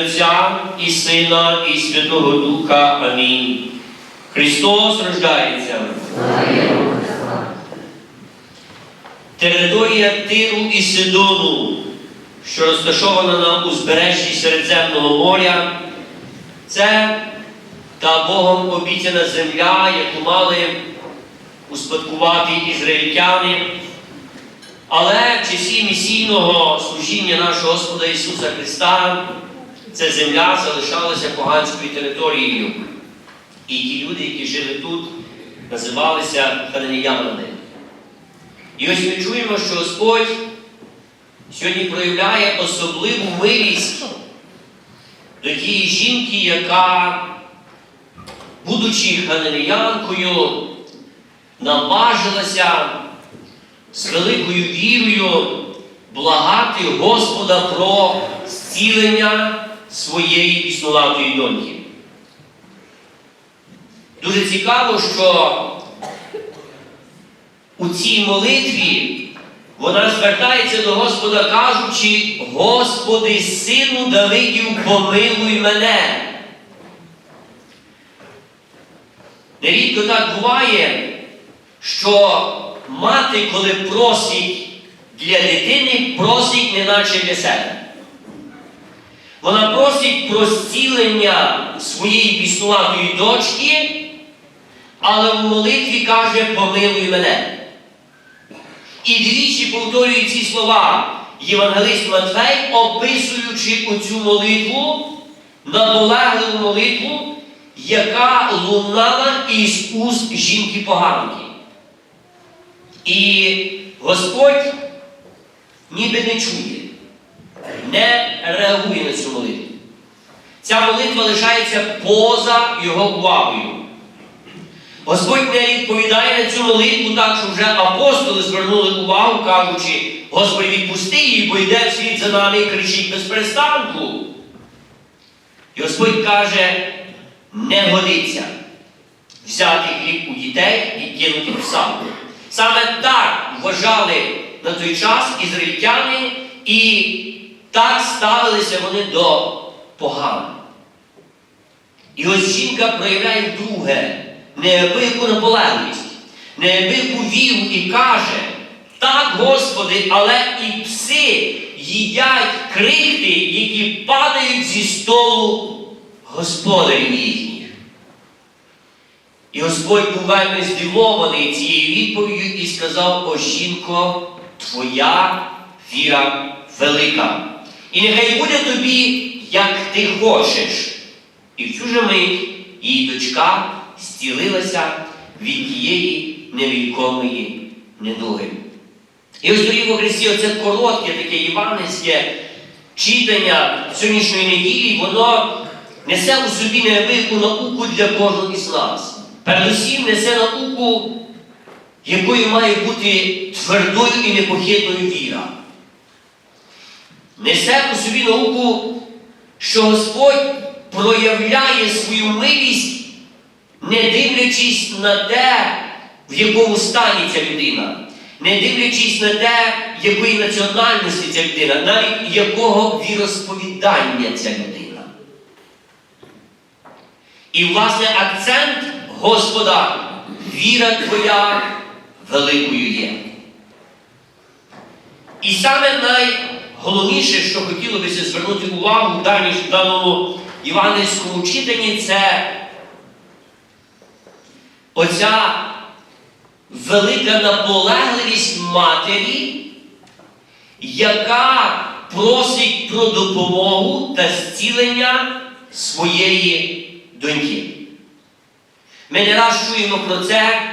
Отця і Сина, і Святого Духа. Амінь. Христос рождається. Територія Тиру і Сидону, що розташована на узбережжі Середземного моря, це та Богом обіцяна земля, яку мали успадкувати ізраїльтяни. Але в часі місійного служіння нашого Господа Ісуса Христа ця земля залишалася поганською територією. І ті люди, які жили тут, називалися хананеянами. І ось ми чуємо, що Господь сьогодні проявляє особливу милість до тієї жінки, яка, будучи хананеянкою, наважилася з великою вірою благати Господа про зцілення своєї існуватої доньки. Дуже цікаво, що у цій молитві вона звертається до Господа, кажучи, Господи, сину Давидів, помилуй мене. Нерідко так буває, що мати, коли просить для дитини, просить неначе для себе. Вона просить про зцілення своєї біснуватої дочки, але в молитві каже, помилуй мене. І двічі повторює ці слова Євангелист Матфей, описуючи оцю молитву, наполегливу молитву, яка лунала із уст жінки поганки. І Господь ніби не чує, не реагує на цю молитву. Ця молитва лишається поза його увагою. Господь не відповідає на цю молитву так, що вже апостоли звернули увагу, кажучи, Господи, відпусти її, бо йде вслід за нами і кричить без перестанку. І Господь каже, не годиться взяти хліб у дітей і кинути в сам. Саме так вважали на той час ізраїльтяни, і так ставилися вони до поган. І ось жінка проявляє вдруге неабияку наполегливість, неабияку віру і каже, так, Господи, але і пси їдять крихти, які падають зі столу господарів їхніх. І Господь був вельми здивований цією відповіддю і сказав: О жінко, твоя віра велика. І нехай буде тобі, як ти хочеш. І в цю же мить її дочка зцілилася від тієї невількомої недуги. І ось дорогі во Христі, оце коротке таке євангельське читання сьогоднішньої неділі, воно несе у собі неабияку науку для кожного із нас. Передусім несе науку, якою має бути твердою і непохитною віра. Несе у собі науку, що Господь проявляє свою милість, не дивлячись на те, в якому стані ця людина, не дивлячись на те, якої національності ця людина, навіть якого віросповідання ця людина. І, власне, акцент Господа, віра твоя великою є. І саме найголовніше, що хотілося звернути увагу в даному євангельському читанні, це оця велика наполегливість матері, яка просить про допомогу та зцілення своєї доньки. Ми не раз чуємо про це,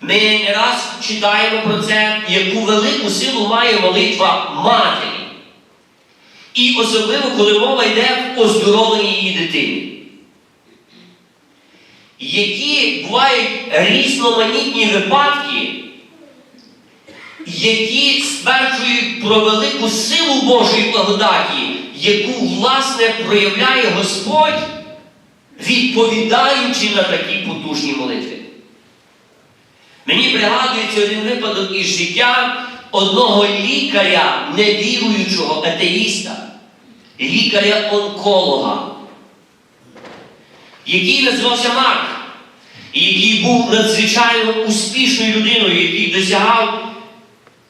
ми не раз читаємо про це, яку велику силу має молитва матері. І особливо, коли мова йде в оздоровленні її дитини. Які бувають різноманітні випадки, які стверджують про велику силу Божої благодаті, яку, власне, проявляє Господь, відповідаючи на такі потужні молитви. Мені пригадується один випадок із життя одного лікаря, невіруючого атеїста, лікаря-онколога, який називався Марк, і який був надзвичайно успішною людиною, який досягав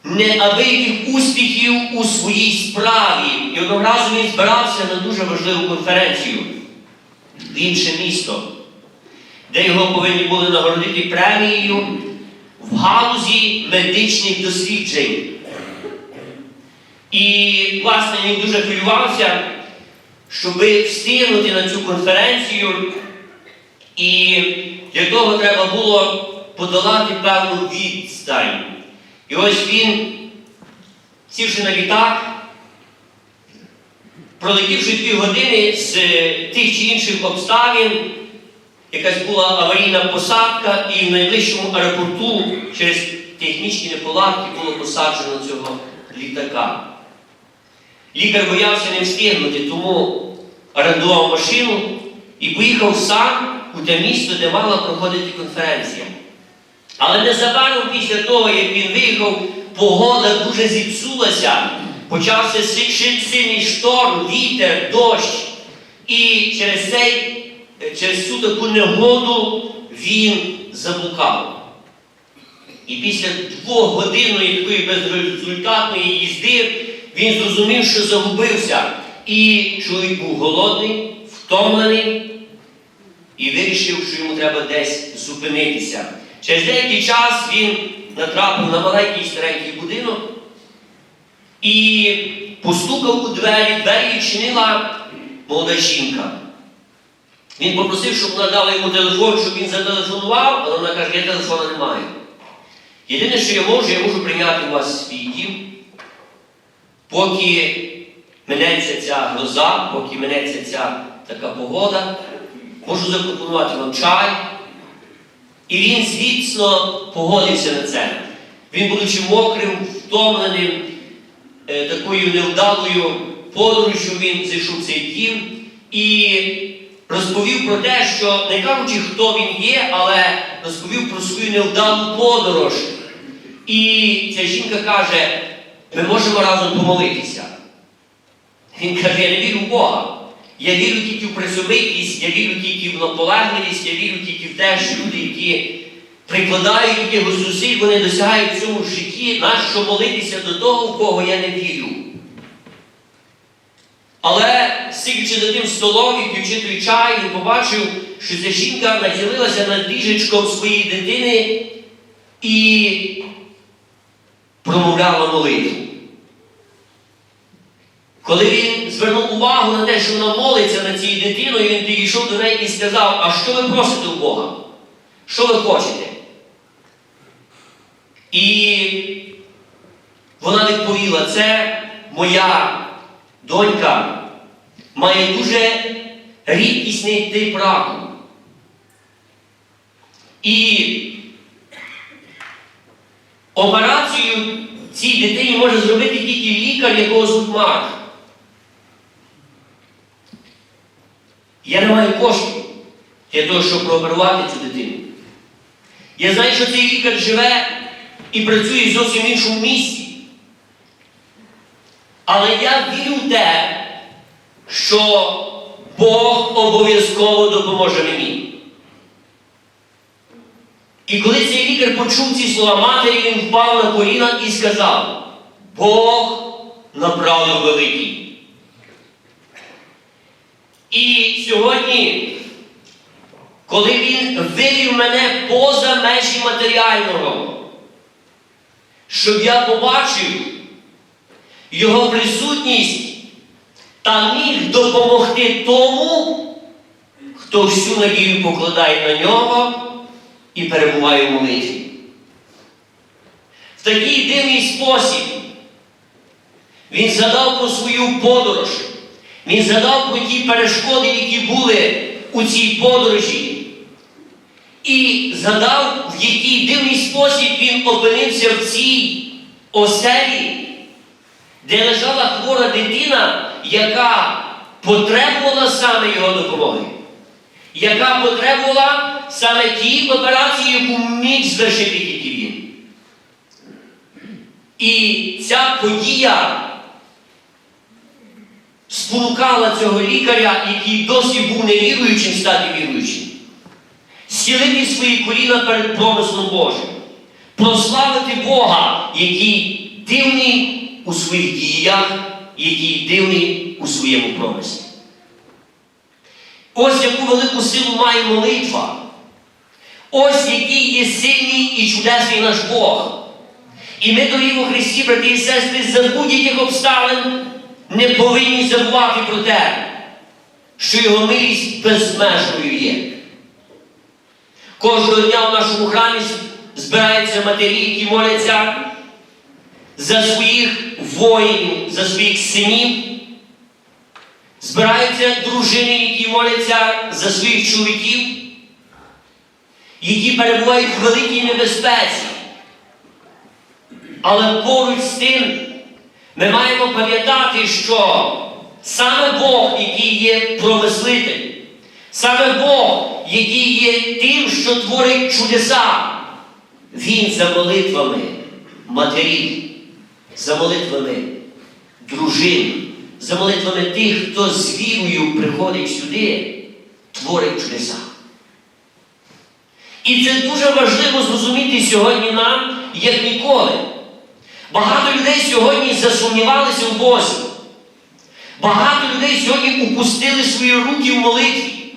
неабияких успіхів у своїй справі. І одного разу він збирався на дуже важливу конференцію в інше місто, де його повинні були нагородити премією в галузі медичних досліджень. І, власне, він дуже хвилювався, щоб встигнути на цю конференцію. І для того треба було подолати певну відстань. І ось він, сівши на літак, пролетівши дві години з тих чи інших обставин, якась була аварійна посадка, і в найближчому аеропорту через технічні неполадки було посаджено цього літака. Лікар боявся не встигнути, тому орендував машину і поїхав сам у те місто, де мала проходити конференція. Але незабаром після того, як він виїхав, погода дуже зіпсулася. Почався си- си- сильний шторм, вітер, дощ. І через, цей, через цю таку негоду він заблукав. І після двохгодинної такої безрезультатної їзди він зрозумів, що загубився. І чоловік був голодний, втомлений і вирішив, що йому треба десь зупинитися. Через деякий час він натрапив на маленький старенький будинок і постукав у двері, двері відчинила молода жінка. Він попросив, щоб вона дала йому телефон, щоб він зателефонував, але вона каже, я телефона не маю. Єдине, що я можу, я можу прийняти у вас свій дім, поки минеться ця гроза, поки минеться ця така погода, можу запропонувати вам чай. І він звісно погодився на це. Він, будучи мокрим, втомленим, е, такою невдалою подорожю, він зайшов цей дім і розповів про те, що не кажучи, хто він є, але розповів про свою невдалу подорож. І ця жінка каже, ми можемо разом помолитися. Він каже, я не вірю в Бога. Я вірю тільки в працьовитість, я вірю тільки в наполегливість, я вірю тільки в те, що люди, які прикладають якихось зусиль, вони досягають в цьому житті, нащо молитися до того, в кого я не вірю. Але сидячи за тим столом і п'ючи чай, він побачив, що ця жінка нахилилася над ліжечком своєї дитини і промовляла молитву. Коли він звернув увагу на те, що вона молиться над цією дитиною, він підійшов до неї і сказав, а що ви просите у Бога? Що ви хочете? І вона відповіла, це моя донька має дуже рідкісний тип раку. І операцію цій дитині може зробити тільки лікар, якого звуть Марк. Я не маю коштів для того, щоб прооперувати цю дитину. Я знаю, що цей лікар живе і працює в зовсім іншому місці. Але я вірю в те, що Бог обов'язково допоможе мені. І коли цей лікар почув ці слова матері, він впав на коліна і сказав: Бог направду великий. І сьогодні, коли він вивів мене поза межі матеріального, щоб я побачив його присутність та міг допомогти тому, хто всю надію покладає на нього і перебуває в молитві. В такий дивний спосіб він згадав про свою подорож. Він згадав про ті перешкоди, які були у цій подорожі. І згадав, в який дивний спосіб він опинився в цій оселі, де лежала хвора дитина, яка потребувала саме його допомоги, яка потребувала саме тієї операції, яку міг звершити тільки він. І ця подія спонукала цього лікаря, який досі був невіруючим, стати віруючим. Схилити свої коліна перед промислом Божим, прославити Бога, який дивний у своїх діях, який дивний у своєму промислі. Ось яку велику силу має молитва. Ось який є сильний і чудесний наш Бог. І ми, дорогі у Христі, брати і сестри, за будь-яких обставин не повинні забувати про те, що Його милість безмежною є. Кожного дня в нашому храмі збираються матері, які моляться за своїх воїнів, за своїх синів. Збираються дружини, які моляться за своїх чоловіків, які перебувають в великій небезпеці. Але поруч з тим ми маємо пам'ятати, що саме Бог, який є промислитель, саме Бог, який є тим, що творить чудеса, Він за молитвами матерів, за молитвами дружин, за молитвами тих, хто з вірою приходить сюди, творить чудеса. І це дуже важливо зрозуміти сьогодні нам, як ніколи. Багато людей сьогодні засумнівалися в Бозі. Багато людей сьогодні упустили свої руки в молитві.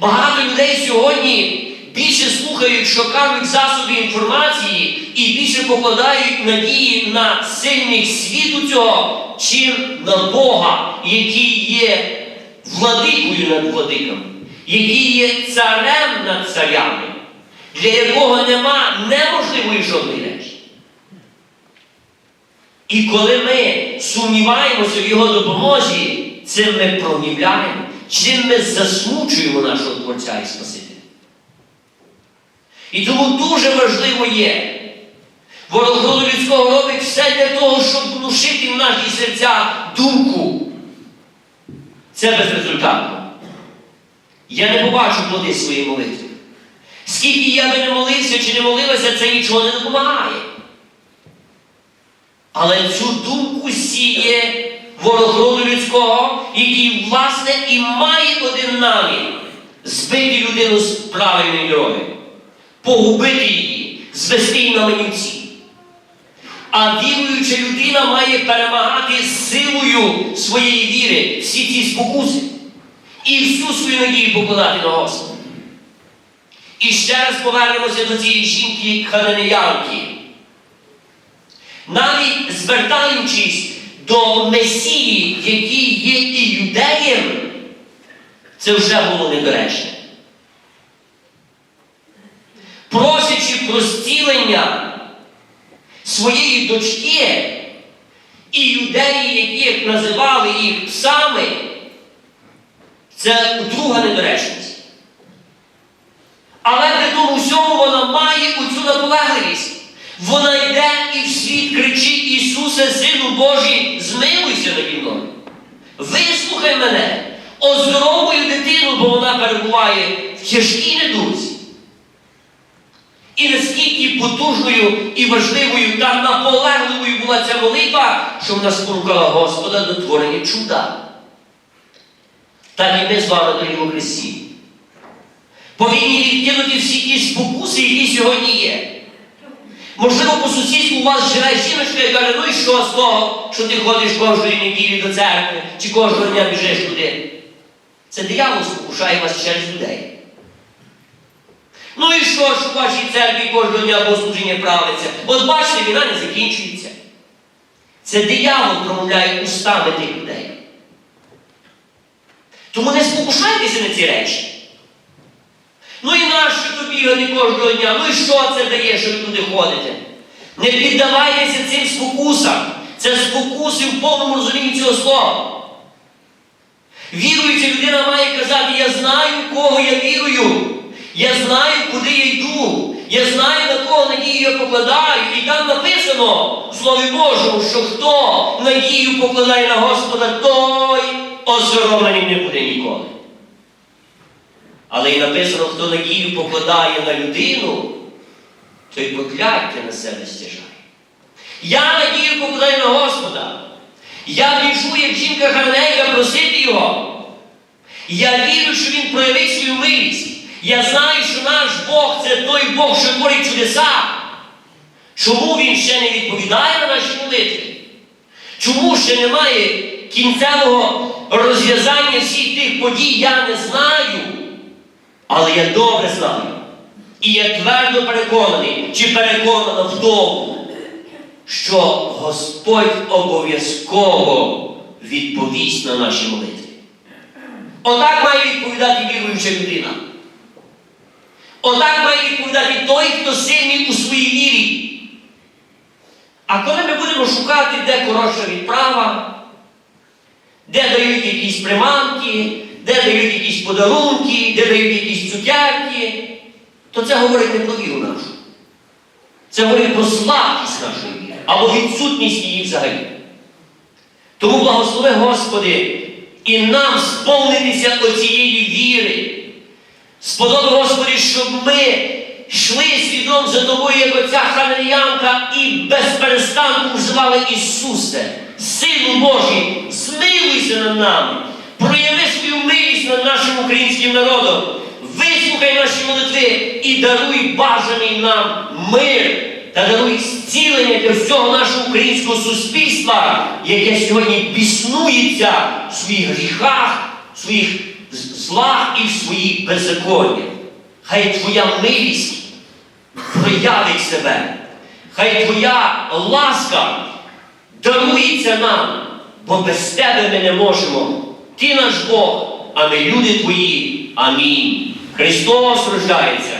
Багато людей сьогодні більше слухають, що кажуть засоби інформації, і більше покладають надії на сильних світу цього, чим на Бога, який є владикою над владиками, який є царем над царями, для якого нема неможливої жодної речі. І коли ми сумніваємося в Його допомозі, цим ми прогнівляємо, чим ми засмучуємо нашого Творця і Спасителя. І тому дуже важливо є, ворог людського робить все для того, щоб внушити в наші серця думку. Це безрезультатно. Я не побачу плоди своєї молитви. Скільки я би не молився чи не молилася, це нічого не допомагає. Але цю думку сіє ворог людського, який, власне, і має один намір збити людину з правильної дороги, погубити її, звести її на манівці. А віруюча людина має перемагати силою своєї віри всі ці спокуси і всю свою надію покладати на Господа. І ще раз повернемося до цієї жінки хананеянки. Навіть звертаючись до Месії, який є і юдеєм, це вже було недоречне. Просячи про зцілення своєї дочки і юдеї, яких називали їх псами, це друга недоречність. Але при тому всьому вона має оцю наполегливість. Вона йде і в світ кричить Ісусе, Сину Божий, змилуйся наді мною. Вислухай мене, оздоровую дитину, бо вона перебуває в тяжкій недузі. І наскільки потужною і важливою та наполегливою була ця молитва, що вона спонукала Господа до творення чуда. Так і ми з вами дорогі у Христі. Повинні відкинути всі ті спокуси, які сьогодні є. Можливо, по сусідству у вас живе жіночка і каже, ну і що з того, що ти ходиш кожної неділі до церкви, чи кожного дня біжиш туди. Це диявол спокушає вас через людей. Ну і що ж у вашій церкві кожного дня богослужіння правиться? От бачите, війна не закінчується. Це диявол промовляє устами тих людей. Тому не спокушайтеся на ці речі. Ну і нащо то бігати кожного дня? Ну і що це дає, що ви туди ходите? Не піддавайтеся цим спокусам. Це спокуси в повному розумінні цього слова. Віруюча людина має казати, я знаю, в кого я вірую. Я знаю, куди я йду. Я знаю, на кого надію я покладаю. І там написано в Слові Божому, що хто надію покладає на Господа, той оздоровлений не буде ніколи. Але і написано, хто надію покладає на людину, той прокляття на себе стяжає. Я надію покладаю на Господа. Я біжу, як жінка Ганея, просити його. Я вірю, що він проявить свою милість. Я знаю, що наш Бог це той Бог, що творить чудеса. Чому він ще не відповідає на наші молитви? Чому ще немає кінцевого розв'язання всіх тих подій, я не знаю. Але я добре знаю. І я твердо переконаний, чи переконана в тому, що Господь обов'язково відповість на наші молитви. Отак має відповідати віруюча людина. Отак має відповідати той, хто сильний у своїй вірі. А коли ми будемо шукати, де коротша відправа, де дають якісь приманки, де дають якісь подарунки, де дають якісь цукерки, то це говорить не про віру нашу. Це говорить про слабкість нашої віри або відсутність її взагалі. Тому благослови, Господи, і нам сповнитися оцієї віри. Сподоби, Господи, щоб ми йшли слідом за тобою, як оця ханеянка, і без перестанку вживали Ісусе, Сину Божий, змилуйся над нами, прояви свою милість над нашим українським народом, вислухай наші молитви і даруй бажаний нам мир. Та даруй зцілення для всього нашого українського суспільства, яке сьогодні біснується в своїх гріхах, в своїх злах і в своїх беззаконнях. Хай Твоя милість проявить себе. Хай Твоя ласка дарується нам, бо без Тебе ми не можемо. Ти наш Бог, а ми люди Твої. Амінь. Христос рождається.